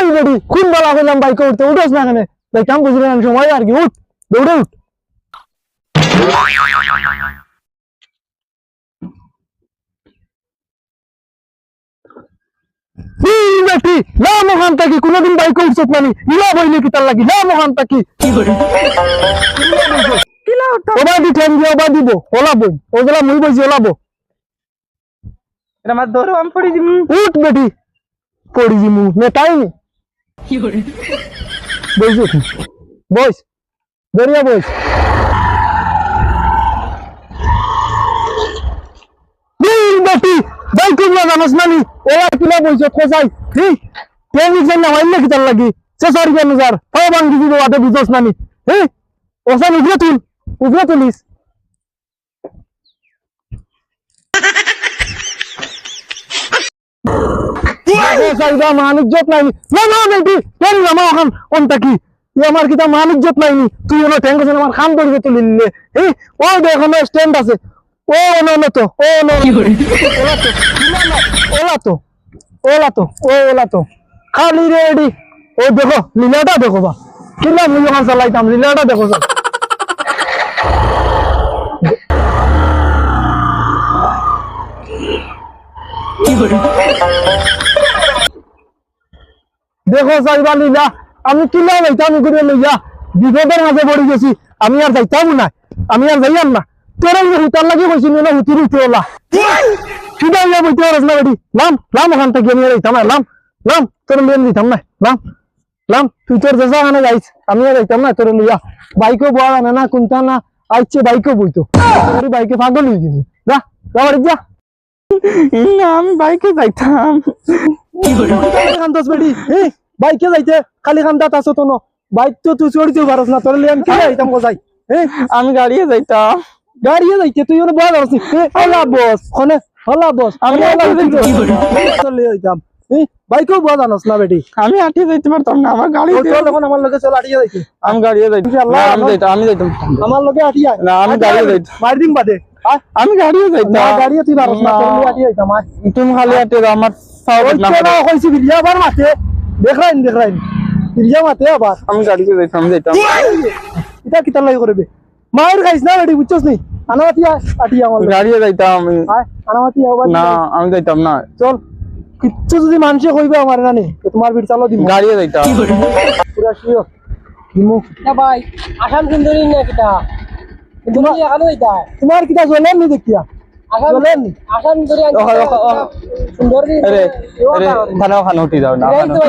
ওই বেডি খুন বলা কইলাম বাইকে উঠতে। উঠোস না কেন দেখতাম বুঝলি না সময় আর কি উঠ। দৌড়ে উঠ। এই বেটি না মহান থাকি কোনোদিন বাইকে উঠছত নানি ইলা বইলে কি তার লাগি? না মহান থাকি ওবা দি ঠেন দিয়ে ওবা দিব ওলাবো। ওগুলা মুই বইছি ওলাবো। এটা আমার ধরো আমি পড়ে দিবি উঠ বেটি। পড়ি দিমু। মেটাই নি। বইস বইস দরিয়া বইস বেটি বাইক না জানাস নানি ওলা কিলা বইছ খোসাই হি ট্রেন রিক্সা না মাইলে কি তার লাগি সে সরি কেন স্যার তাও বাঙ্গি দিব আতে বুঝছ নানি হি ওসান উগরে তুল উগরে তুলিস সাইদা মানুষ জত নাইনি না না বেটি কেন জামা ওখান কোনটা কি? আমার কিতা মানুষ জত নাইনি তুই ওনো ট্যাঙ্ক আছে আমার খাম ধরবে তুলি নিলে ও দেখো স্ট্যান্ড আছে। ও নো নো তো ও নো ওলা তো ওলা তো ওলা তো ও ওলা তো। খালি রেডি ও দেখো লীলাটা দেখো বা। কিলা মুই ওখান চালাইতাম লীলাটা দেখো স্যার দেখো সাইবা লীলা আমি কিলা যাইতাম করে লইয়া বিপদের মাঝে পড়ে গেছি আমি আর যাইতাম না আমি আর যাইয়াম না। তোর হুতার লাগে কইছি না হুতির উঠে ওলা। সুদা ইয়া বইতে পারস না বেটি ওখান থেকে আমি যাইতাম না লাম লাম তোর দিতাম না তুই তোর যেসা খানে যাইস আমি আর যাইতাম না তোর লইয়া। বাইকও বয়া জানে না কোনটা না আইছে বাইকও বইতো। তোর বাইকে পাগল হয়ে গেছে। যা যা বাড়ি যা। না আমি বাইকে যাইতাম। খালি খান্দাস বেটি এ বাইকে যাইতে খালি খান্দাত আছো তো ন। বাইক তো তুই চড়িতে পারস না তোর আমি কি যাইতাম কোথায় এ আমি গাড়িয়ে যাইতাম। গাড়িয়ে যাইতে তুই ওনে বয়া এ হলা বস। খনে হলা বস। আমি হলা যাইতে চলে যাইতাম বাইকেও বয়া জানোস না বেটি। আমি হাঁটিয়ে যাইতে পারতাম না আমার গাড়ি ও চল এখন আমার লগে চল আটিয়ে যাইতে। আমি গাড়িয়ে যাইতাম। আল্লাহ, আমি যাইতাম আমি যাইতাম। আমার লগে আটিয়া না, আমি গাড়িয়ে যাইতাম। মার দিম বাদে। আমি গাড়িয়ে না যাইতাম গাড়িয়ে তুই পারস না না। আটিয়ে যাইতাম তুমি খালি হাঁটিয়ে আমার সাউন্ড না না। কইছি বিলিয়া আবার মাতে দেখরাইন দেখরাইন মাতে আবার। আমি গাড়িতে যাইতাম যাইতাম। এটা কিতার লাগে করবে? মায়ের খাইছ না বেটি বুঝছস নি? আনামাতি আটিয়া আমার। গাড়িয়ে যাইতাম। আমি আনামাতি আবার না আমি যাইতাম না। চল কিচ্ছু যদি মানুষে কইবে আমার তোমার বিট চালো দিমু। গাড়িয়ে যাইতাম। পুরা দিমু। না ভাই আসাম সুন্দরী না কিটা? তোমার এখানে যাইতা? তোমার কিতা জ্বলেন নি দেখিয়া? আসাম সুন্দরী আরে আরে ধানা খান উঠি যাও না